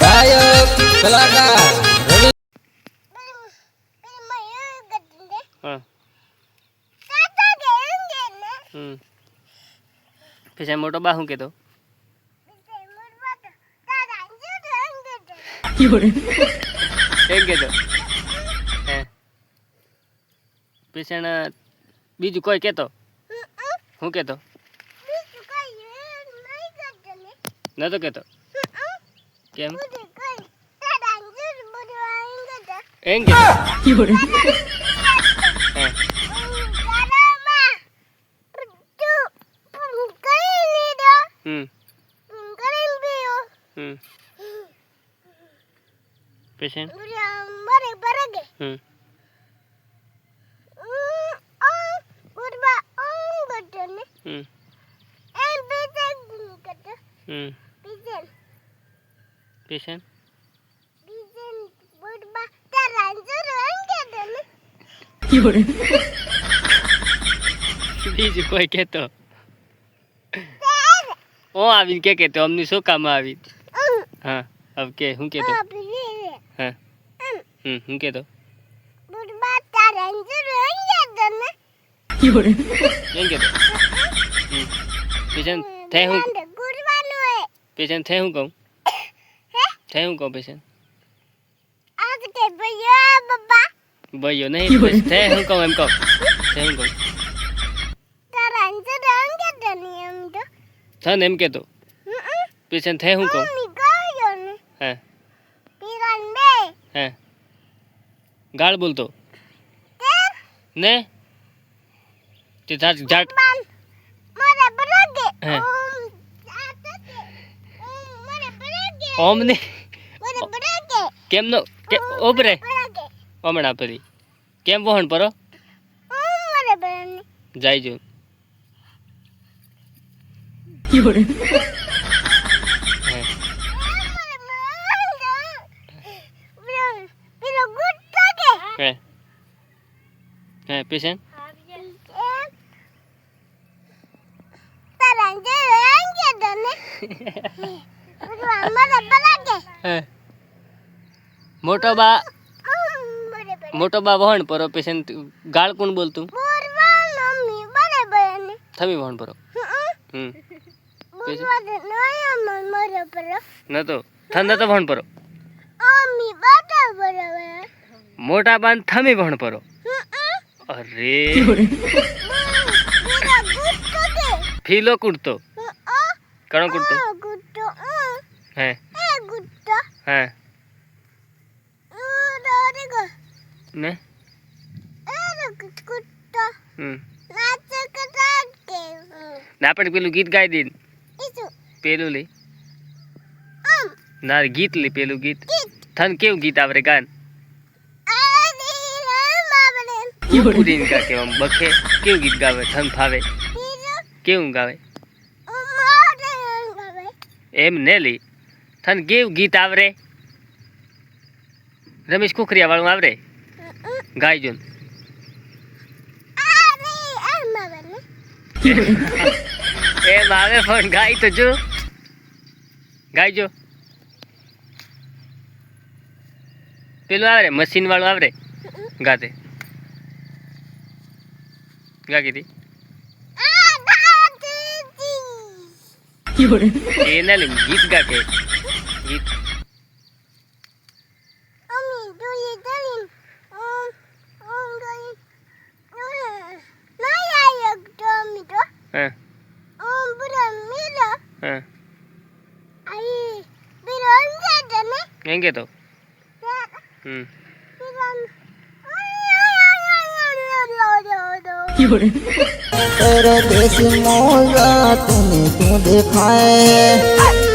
ગાયક કલાકાર રવિ હા. હમ. પછી મોટો બા શું કહેતો? એમ કહેતો? હે. પછી બીજું કોઈ કહેતો? શું કહેતો? નતો કહેતો કેમ એમ કહેતો હે હમ હમ પછી હમ હમ હમ પછી બીજું કોઈ કહેતો ઓ આવીને કે કહેતો અમને શું કામ આવી હા હવે કે શું કહેતો હા હમ શું કહેતો એમ કહેતો પેશન થઈ હું પેશન થઈ હું કહું થઈ હું કહું પેશન ભાઈઓ નહીં પછી થઈ હું કહું એમ કહું થે હું કહું થન એમ કહેતો પેશન થે હું કહું હા હે ગાળ બોલતો ને તે ઝાટ ઝાટ હે. ઓમ નો કે ઓબરે. હમણાં ફરી કેમ વહણ પરો? જાય જો હે પેશન હે. મોટો બા મોટો બા વહણ પરો પેશન ગાળ કોણ બોલતું? થમી વહણ પરો હમ. નતો થંદા તો વહણ પરો મોટા બાન થમી વહણ પરો અરે. ફીલો કૂટતો. કણો કૂટતો. હે હે. ને ને આપણે પેલું ગીત ગાઈ દે પેલું લે ના ગીત લે પેલું ગીત થન કેવું ગીત આવરે ગાન પૂરીને કા કેવા બખે કેવું ગીત ગાવે થન ફાવે કેવું ગાવે એમ ને લી થન કેવું ગીત આવરે રમેશ કુકરિયા વાળું આવરે ગાઈજો એ આવે પણ ગાય તો જો. ગાઈજો પેલું આવે મશીન વાળું આવરે ગાતે. ગા કીધી. એ ગીત ગાતે. ગીત. Eh. Oğlum buram mira. Eh. Ay. Bir önce de ne? Yenge de. Hmm. 有人。तेरे देसी मोजा तुम तो दिखाए